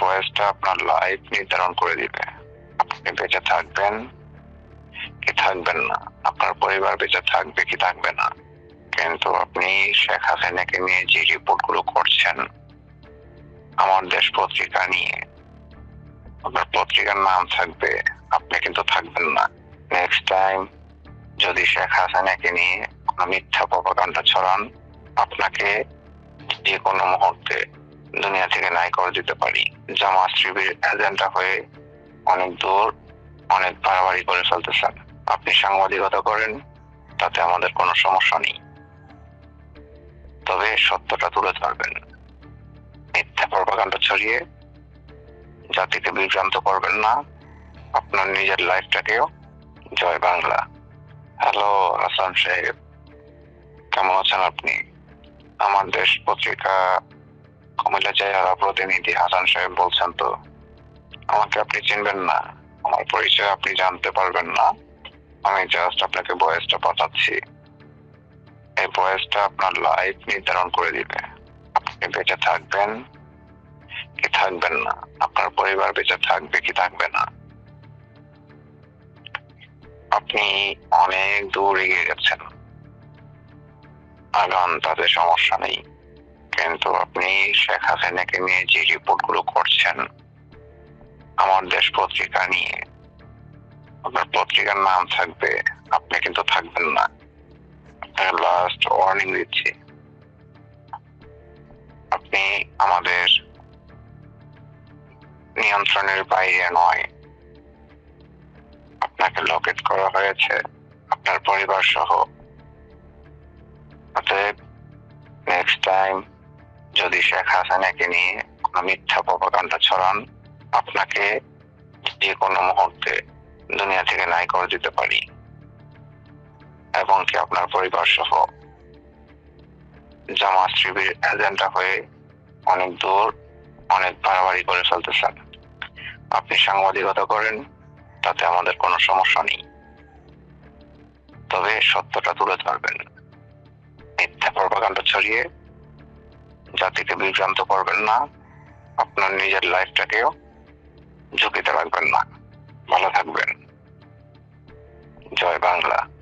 বয়সটা আপনার লাইফ নির্ধারণ করে দিবে। আপনি বেঁচে থাকবেন কি থাকবেন না? আপনার পরিবার বেঁচে থাকবে কি থাকবে না? কিন্তু আপনি শেখ হাসিনাকে নিয়ে যে রিপোর্টগুলো করছেন, আমার দেশ পত্রিকা নিয়ে, আপনার পত্রিকার নাম থাকবে, আপনি কিন্তু থাকবেন না। নেক্সট টাইম যদি শেখ হাসিনাকে নিয়ে কোনো মিথ্যা প্রপাগান্ডা ছড়ান, আপনাকে যে কোনো মুহূর্তে দুনিয়া থেকে নাই করে দিতে পারি। জামাত শিবির এজেন্ডা হয়ে অনেক দূর, অনেক বাড়াবাড়ি করে ফেলতেছেন। আপনি সাংবাদিকতা করেন, তাতে আমাদের কোনো সমস্যা নেই। তবে সত্যটা তুলে ধরবেন। মিথ্যা প্রপাগান্ডা ছড়িয়ে জাতিকে বিভ্রান্ত করবেন না। আপনার নিজের লাইফটাকেও জয় বাংলা। হ্যালো, হাসান সাহেব। কেমন আছেন আপনি? আমার দেশ পত্রিকা কুমিল্লা জেলার প্রতিনিধি হাসান সাহেব বলছেন তো, আমাকে আপনি চিনবেন না, আমার পরিচয় আপনি জানতে পারবেন না, আমি জাস্ট আপনাকে বয়সটা পাঠাচ্ছি। এই বয়সটা আপনার লাইফ নির্ধারণ করে দিবে। আপনি বেঁচে থাকবেন কি থাকবেন না, আপনার পরিবার বেঁচে থাকবে কি থাকবে না। আপনি অনেক দূর এগিয়ে গেছেন। আগান তাতে সমস্যা নেই। কিন্তু আপনি শেখ হাসিনাকে নিয়ে যে রিপোর্টগুলো করছেন, আমার দেশ পত্রিকা নিয়ে, আপনার পত্রিকার নাম থাকবে, আপনি কিন্তু থাকবেন না। আপনাকে লাস্ট ওয়ার্নিং দিচ্ছি। আপনি আমাদের নিয়ন্ত্রণের বাইরে নয়। আপনাকে লকেট করা হয়েছে, আপনার পরিবার সহ অতএব নেক্সট টাইম যদি শেখ হাসিনাকে নিয়ে কোনো মিথ্যা প্রপাগান্ডা ছড়ান, আপনাকে যে কোনো মুহূর্তে দুনিয়া থেকে নাই করে দিতে পারি। এবং কি আপনার পরিবার সহ জামাত শিবির এজেন্ডা হয়ে অনেক দূর, অনেক বাড়াবাড়ি করে ফেলতেছেন। আপনি সাংবাদিকতা করেন, তাতে আমাদের কোনো সমস্যা নেই। তবে সত্যটা তুলে ধরবেন। মিথ্যা প্রপাগান্ডা ছড়িয়ে জাতিকে বিভ্রান্ত করবেন না আপনার নিজের লাইফটাকেও ঝুঁকিতে রাখবেন না। ভালো থাকবেন। জয় বাংলা।